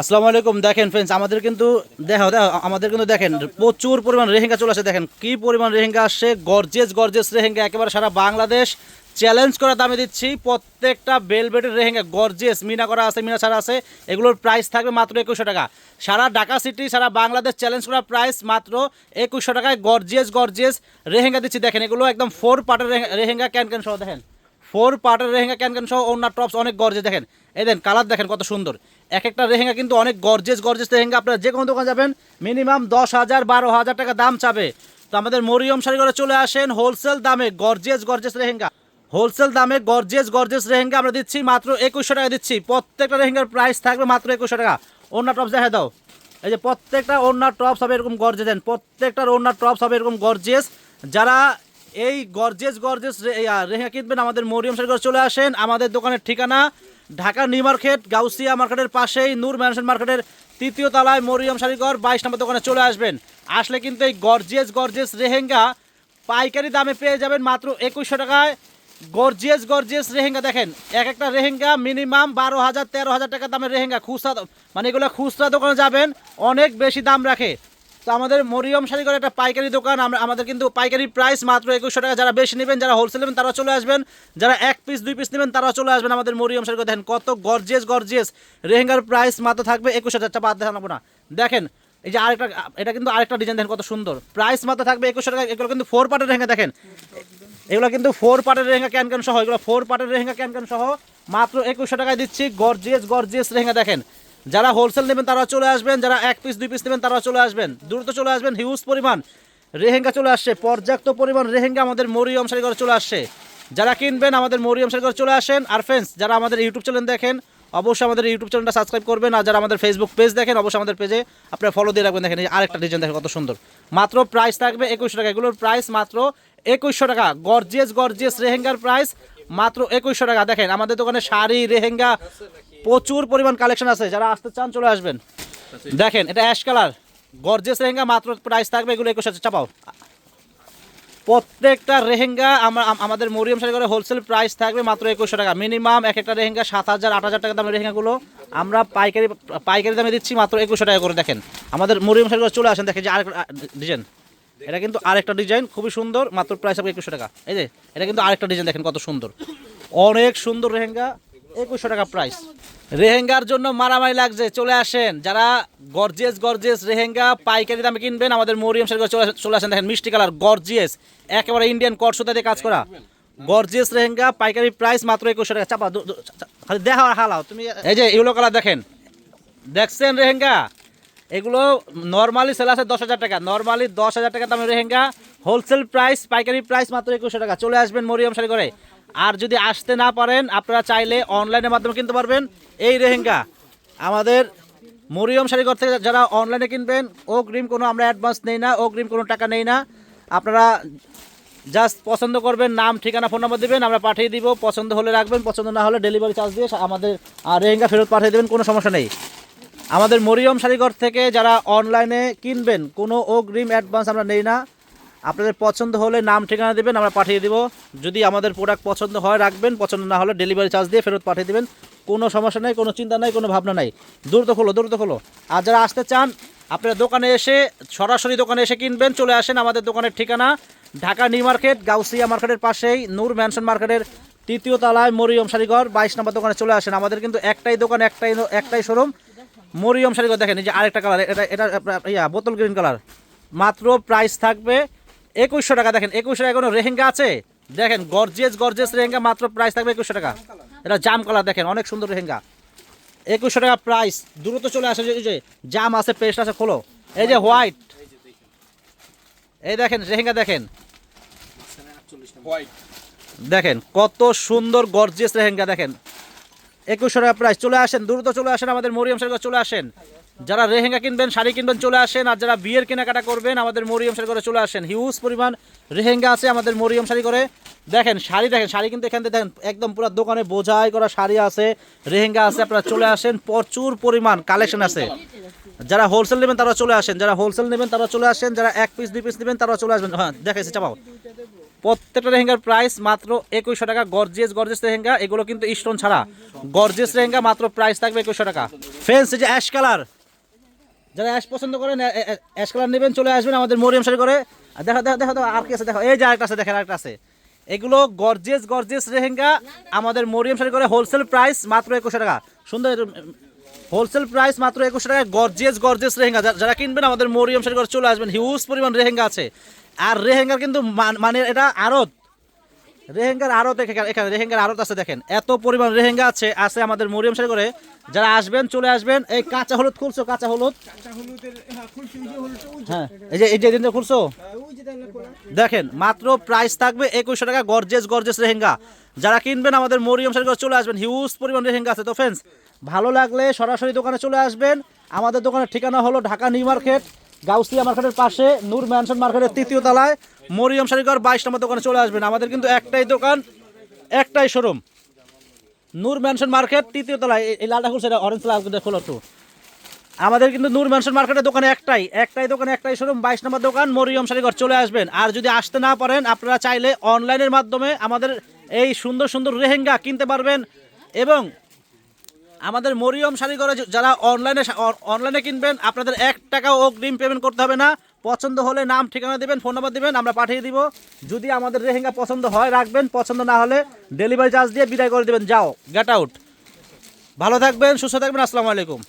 আসসালামু আলাইকুম। দেখেন ফ্রেন্ডস আমাদের কিন্তু দেখো দেখো, আমাদের কিন্তু দেখেন, প্রচুর পরিমাণ রেহেঙ্গা চলে আসে। দেখেন কি পরিমাণ রেহেঙ্গা আসছে গর্জেস গর্জেস রেহেঙ্গা, একেবারে সারা বাংলাদেশ চ্যালেঞ্জ করে দামে দিচ্ছি। প্রত্যেকটা বেলবেটের রেহেঙ্গা গর্জেস মিনা করা আছে, মিনা ছাড়া আছে। এগুলোর প্রাইস থাকবে মাত্র একুশশো টাকা। সারা ঢাকা সিটি সারা বাংলাদেশ চ্যালেঞ্জ করা প্রাইস মাত্র একুশশো টাকায় গর্জেস গর্জেস রেহেঙ্গা দিচ্ছি। দেখেন, এগুলো একদম ফোর পার্টের রেহেঙ্গা ক্যান ক্যান সহ, দেখেন। ফোর পার্টের রেহেঙ্গা ক্যান ক্যান সহ ওনার টপস অনেক গর্জে দেখেন। এই দেন কালার দেখেন কত সুন্দর। এক একটা রেহেঙ্গা কিন্তু অনেক গর্জেস গর্জেস রেহেঙ্গা আপনারা যে কোনো দোকান যাবেন মিনিমাম দশ হাজার বারো হাজার টাকা দাম চাবে। তো আমাদের মরিয়ম শাড়ি করে চলে আসেন হোলসেল দামে গর্জেস গর্জেস রেহেঙ্গা হোলসেল দামে গর্জেস গর্জেস রেহেঙ্গা আমরা দিচ্ছি মাত্র একুশশো টাকা দিচ্ছি। প্রত্যেকটা রেহেঙ্গার প্রাইস থাকবে মাত্র একুশশো টাকা। ওনার টপস দেখা দাও। এই যে প্রত্যেকটা ওনার টপস হবে এরকম গর্জেস দেন প্রত্যেকটার ওনার টপস হবে এরকম গর্জেস যারা এই গর্জেস গর্জেস রেহেঙ্গা কিনবেন, আমাদের মরিয়ম শাড়ি চলে আসেন। আমাদের দোকানের ঠিকানা ঢাকা নিউ মার্কেট, গাউসিয়া মার্কেটের পাশেই নূর ম্যানশন মার্কেটের তৃতীয় তলায় মরিয়ম শাড়িঘর বাইশ নম্বর দোকানে চলে আসবেন। আসলে কিন্তু এই গর্জেস গর্জেস রেহেঙ্গা পাইকারি দামে পেয়ে যাবেন মাত্র একুশশো টাকায়। গর্জিয়াস গর্জিয়াস রেহেঙ্গা দেখেন, এক একটা রেহেঙ্গা মিনিমাম বারো হাজার, তেরো হাজার টাকা দামের রেহেঙ্গা খুচরা মানে এগুলো খুচরা দোকানে যাবেন, অনেক বেশি দাম রাখে। তো আমাদের মরিয়ম শাড়ি করে একটা পাইকারি দোকান আমাদের কিন্তু পাইকারি প্রাইস মাত্র একুশশো টাকা। যারা বেশি নেবেন, যারা হোলসেল নেবেন, তারা চলে আসবেন। যারা এক পিস দুই পিস নেবেন তারা চলে আসবেন আমাদের মরিয়ম শাড়ি করে দেখেন কত গর্জিয়াস গর্জিয়াস রেহেঙ্গার প্রাইস মাত্র থাকবে একুশ হাজার টাকা বাদ দেখানো না। দেখেন, এই যে আরেকটা, এটা কিন্তু আরেকটা ডিজাইন দেখেন কত সুন্দর। প্রাইস মাত্র থাকবে একুশশো টাকা। এগুলো কিন্তু ফোর পার্টের রেহেঙ্গা দেখেন। এগুলো কিন্তু ফোর পার্টের রেহেঙ্গা ক্যান ক্যান সহ। এগুলো ফোর পার্টের রেহেঙ্গা ক্যান ক্যান সহ। মাত্র একুশশো টাকায় দিচ্ছি। গর্জিয়াস গর্জিয়াস রেহেঙ্গা দেখেন। যারা হোলসেল নেবেন তারা চলে আসবেন, যারা এক পিস দুই পিস নেবেন তারা চলে আসবেন। দ্রুত চলে আসবেন হিউজ পরিমাণ রেহেঙ্গা চলে আসছে, পর্যাপ্ত পরিমাণ রেহেঙ্গা আমাদের মরিয়ম শাড়ি চলে আসছে। যারা কিনবেন, আমাদের মরিয়ম শাড়ি ঘরে চলে আসেন। আর ফ্রেন্ডস যারা আমাদের ইউটিউব চ্যানেল দেখেন, অবশ্যই আমাদের ইউটিউব চ্যানেলটা সাবস্ক্রাইব করবেন। আর যারা আমাদের ফেসবুক পেজ দেখেন, অবশ্যই আমাদের পেজে আপনারা ফলো দিয়ে রাখবেন। দেখেন আরেকটা ডিজাইন দেখেন কত সুন্দর। মাত্র প্রাইস থাকবে একুশশো টাকা। এগুলোর প্রাইস মাত্র একুশশো টাকা। গর্জিয়াস গর্জিয়াস রেহেঙ্গার প্রাইস মাত্র একুশশো টাকা। দেখেন, আমাদের দোকানে শাড়ি, রেহেঙ্গা প্রচুর পরিমাণ কালেকশন আছে। যারা আসতে চান চলে আসবেন। দেখেন, এটা অ্যাশ কালার গর্জেস রেহেঙ্গা মাত্র প্রাইস থাকবে এগুলো একুশ হাজার। চাপাও। প্রত্যেকটা রেহেঙ্গা আমাদের মরিয়ম করে হোলসেল প্রাইস থাকবে মাত্র একুশশো টাকা। মিনিমাম এক একটা রেহেঙ্গা সাত হাজার, আট হাজার টাকা দামের রেহেঙ্গাগুলো আমরা পাইকারি পাইকারি দামে দিচ্ছি মাত্র একুশশো টাকা করে। দেখেন, আমাদের মরিয়াম করে চলে আসেন। দেখেন যে আরেকটা ডিজাইন এটা কিন্তু আরেকটা ডিজাইন খুবই সুন্দর, মাত্র প্রাইস হবে একুশশো টাকা। এই যে, এটা কিন্তু আরেকটা ডিজাইন দেখেন কত সুন্দর। অনেক সুন্দর রেহেঙ্গা একুশশো টাকা প্রাইস রেহেঙ্গার জন্য মারামারি লাগছে, চলে আসেন। যারা গর্জিয়াস গর্জিয়াস রেহেঙ্গা পাইকারি দামে কিনবেন, আমাদের মরিয়ম শাড়ি চলে আসেন। দেখেন, মিষ্টি কালার গর্জিয়াস একেবারে ইন্ডিয়ান কট সুতা দিয়ে কাজ করা। গর্জিয়াস রেহেঙ্গা, পাইকারি প্রাইস মাত্র একুশশো টাকা। চাপা খালি দেখা হালাও। তুমি এই যে ইউলো কালার দেখেন। দেখছেন রেহেঙ্গা? এগুলো নর্মালি সেল আছে দশ হাজার টাকা। নর্মালি দশ হাজার টাকা দামের রেহেঙ্গা। হোলসেল প্রাইস পাইকারি প্রাইস মাত্র একুশশো টাকা। চলে আসবেন মরিয়ম শাড়ি করে আর যদি আসতে না পারেন, আপনারা চাইলে অনলাইনের মাধ্যমে কিনতে পারবেন। এই রেহেঙ্গা, আমাদের মরিয়ম শাড়িঘর থেকে যারা অনলাইনে কিনবেন, অগ্রিম কোনো আমরা অ্যাডভান্স নেই না, অগ্রিম কোনো টাকা নেই না। আপনারা জাস্ট পছন্দ করবেন, নাম, ঠিকানা ফোন নাম্বার দেবেন, আমরা পাঠিয়ে দিব। পছন্দ হলে রাখবেন, পছন্দ না হলে ডেলিভারি চার্জ দিয়ে আমাদের রেহেঙ্গা ফেরত পাঠিয়ে দেবেন, কোনো সমস্যা নেই। আমাদের মরিয়ম শাড়িঘর থেকে যারা অনলাইনে কিনবেন, কোনো অগ্রিম অ্যাডভান্স আমরা নেই না। আপনাদের পছন্দ হলে নাম ঠিকানা দেবেন, আমরা পাঠিয়ে দিব। যদি আমাদের প্রোডাক্ট পছন্দ হয়, রাখবেন। পছন্দ না হলে ডেলিভারি চার্জ দিয়ে ফেরত পাঠিয়ে দেবেন। কোনো সমস্যা নেই, কোনো চিন্তা নেই, কোনো ভাবনা নাই। দ্রুত খোলো দ্রুত খোলো। আর যারা আসতে চান, আপনারা দোকানে এসে, সরাসরি দোকানে এসে কিনবেন, চলে আসেন আমাদের দোকানের ঠিকানা। ঢাকা নিউ মার্কেট, গাউসিয়া মার্কেটের পাশেই, নূর ম্যানশন মার্কেটের তৃতীয় তলায়, মরিয়ম শাড়িঘর, বাইশ নম্বর দোকানে চলে আসেন। আমাদের কিন্তু একটাই দোকান, একটাই একটাই শোরুম। মরিয়ম শাড়িঘর দেখেন, এই যে আরেকটা কালার এটা এটা ইয়া, বোতল গ্রিন কালার মাত্র প্রাইস থাকবে একুশশো টাকা দেখেন একুশশো টাকা কোনো রেহেঙ্গা আছে? দেখেন গর্জিয়াস গর্জিয়াস রেহেঙ্গা মাত্র প্রাইস থাকবে একুশশো টাকা। এটা জাম কালার দেখেন অনেক সুন্দর রেহেঙ্গা। একুশশো টাকা প্রাইস দ্রুত চলে আসে যে- জাম আছে পেস্ট আছে খোলো। এই যে হোয়াইট এই দেখেন রেহেঙ্গা দেখেন। দেখেন কত সুন্দর গর্জিয়াস লেহেঙ্গা দেখেন। একুশশো টাকা প্রাইস চলে আসেন, দ্রুত চলে আসেন আমাদের মরিয়ম শাড়ি চলে আসেন। যারা রেহেঙ্গা কিনবেন, শাড়ি কিনবেন, চলে আসেন। আর যারা বিয়ের কেনাকাটা করবেন, আমাদের মরিয়াম শাড়ি করে চলে আসেন। হিউজ পরিমাণ রেহেঙ্গা আছে আমাদের মরিয়ম শাড়ি করে দেখেন, শাড়ি দেখেন, শাড়ি কিন্তু এখান থেকে দেখেন, একদম পুরো দোকানে বোঝাই করা শাড়ি আছে, রেহেঙ্গা আছে, আপনারা চলে আসেন। প্রচুর পরিমাণ কালেকশন আছে। যারা হোলসেল নেবেন, তারা চলে আসেন। যারা হোলসেল নেবেন, তারা চলে আসেন। যারা এক পিস দুই পিস নেবেন, তারা চলে আসবেন। হ্যাঁ দেখাইছি, চাপাও। প্রত্যেকটা লেহেঙ্গার প্রাইস মাত্র একুশশো টাকা। গর্জেস গর্জেস লেহেঙ্গা এগুলো কিন্তু স্টোন ছাড়া। গর্জেস লেহেঙ্গা মাত্র প্রাইস থাকবে একুশশো টাকা। ফেন্স যে অ্যাশ কালার যারা অ্যাশ পছন্দ করেন অ্যা- অ্যা- অ্যাশ কালার নেবেন চলে আসবেন আমাদের মরিয়াম শাড়ি করে। দেখো দেখো দেখো, আর কি আছে দেখো। এই যে আরেকটা আছে দেখেন আরেকটা আছে। এগুলো গর্জেস গর্জেস লেহেঙ্গা আমাদের মরিয়াম শাড়ি করে হোলসেল প্রাইস মাত্র একুশশো টাকা। সুন্দর হোলসেল প্রাইস মাত্র একুশশো টাকা গর্জেস গর্জেস রেহেঙ্গা যারা কিনবেন আমাদের মরিয়াম শাড়ি করে চলে আসবেন। হিউজ পরিমাণ রেহেঙ্গা আছে। আর রেহেঙ্গার কিন্তু মান- এটা আড়ত। রেহেঙ্গার আড়ত এখানে এখানে রেহেঙ্গার আড়ত আছে দেখেন। এত পরিমাণ রেহেঙ্গা আছে আছে আমাদের মরিয়াম শাড়ি করে যারা আসবেন চলে আসবেন এই কাঁচা হলুদ খুলছো কাঁচা হলুদ? হ্যাঁ হ্যাঁ এই যে এই যে দিনটা খুলছো? হ্যাঁ, দেখেন মাত্র প্রাইস থাকবে একুশশো টাকা গর্জেস গর্জেস রেহেঙ্গা। যারা কিনবেন আমাদের মরিয়ম শাড়ি করে চলে আসবেন হিউজ পরিমাণ রেহেঙ্গা আছে। তো ফ্রেন্ডস ভালো লাগলে সরাসরি দোকানে চলে আসবেন। আমাদের দোকানের ঠিকানা হলো ঢাকা নিউ মার্কেট। গাউসিয়া মার্কেটের পাশে নূর ম্যানশন মার্কেটের তৃতীয় তলায় মরিয়ম শাড়িঘর বাইশ নম্বর দোকানে চলে আসবেন। আমাদের কিন্তু একটাই দোকান, একটাই শোরুম নূর ম্যানশন মার্কেট তৃতীয় তলায়, এই- লালটা খুলছে অরেঞ্জ লাল খোলো একটু। আমাদের কিন্তু নূর ম্যানশন মার্কেটের দোকানে একটাই একটাই দোকানে একটাই শোরুম বাইশ নম্বর দোকান, মরিয়ম শাড়িঘর চলে আসবেন। আর যদি আসতে না পারেন, আপনারা চাইলে অনলাইনের মাধ্যমে আমাদের এই সুন্দর সুন্দর রেহেঙ্গা কিনতে পারবেন এবং আমাদের মরিয়ম শাড়ি করে যারা অনলাইনে অনলাইনে কিনবেন, আপনাদের এক টাকাও অগ্রিম পেমেন্ট করতে হবে না। পছন্দ হলে নাম, ঠিকানা দেবেন ফোন নাম্বার দেবেন, আমরা পাঠিয়ে দিব। যদি আমাদের রেহেঙ্গা পছন্দ হয়, রাখবেন, পছন্দ না হলে ডেলিভারি চার্জ দিয়ে বিদায় করে দেবেন। যাও গেট আউট ভালো থাকবেন, সুস্থ থাকবেন, আসসালামু আলাইকুম।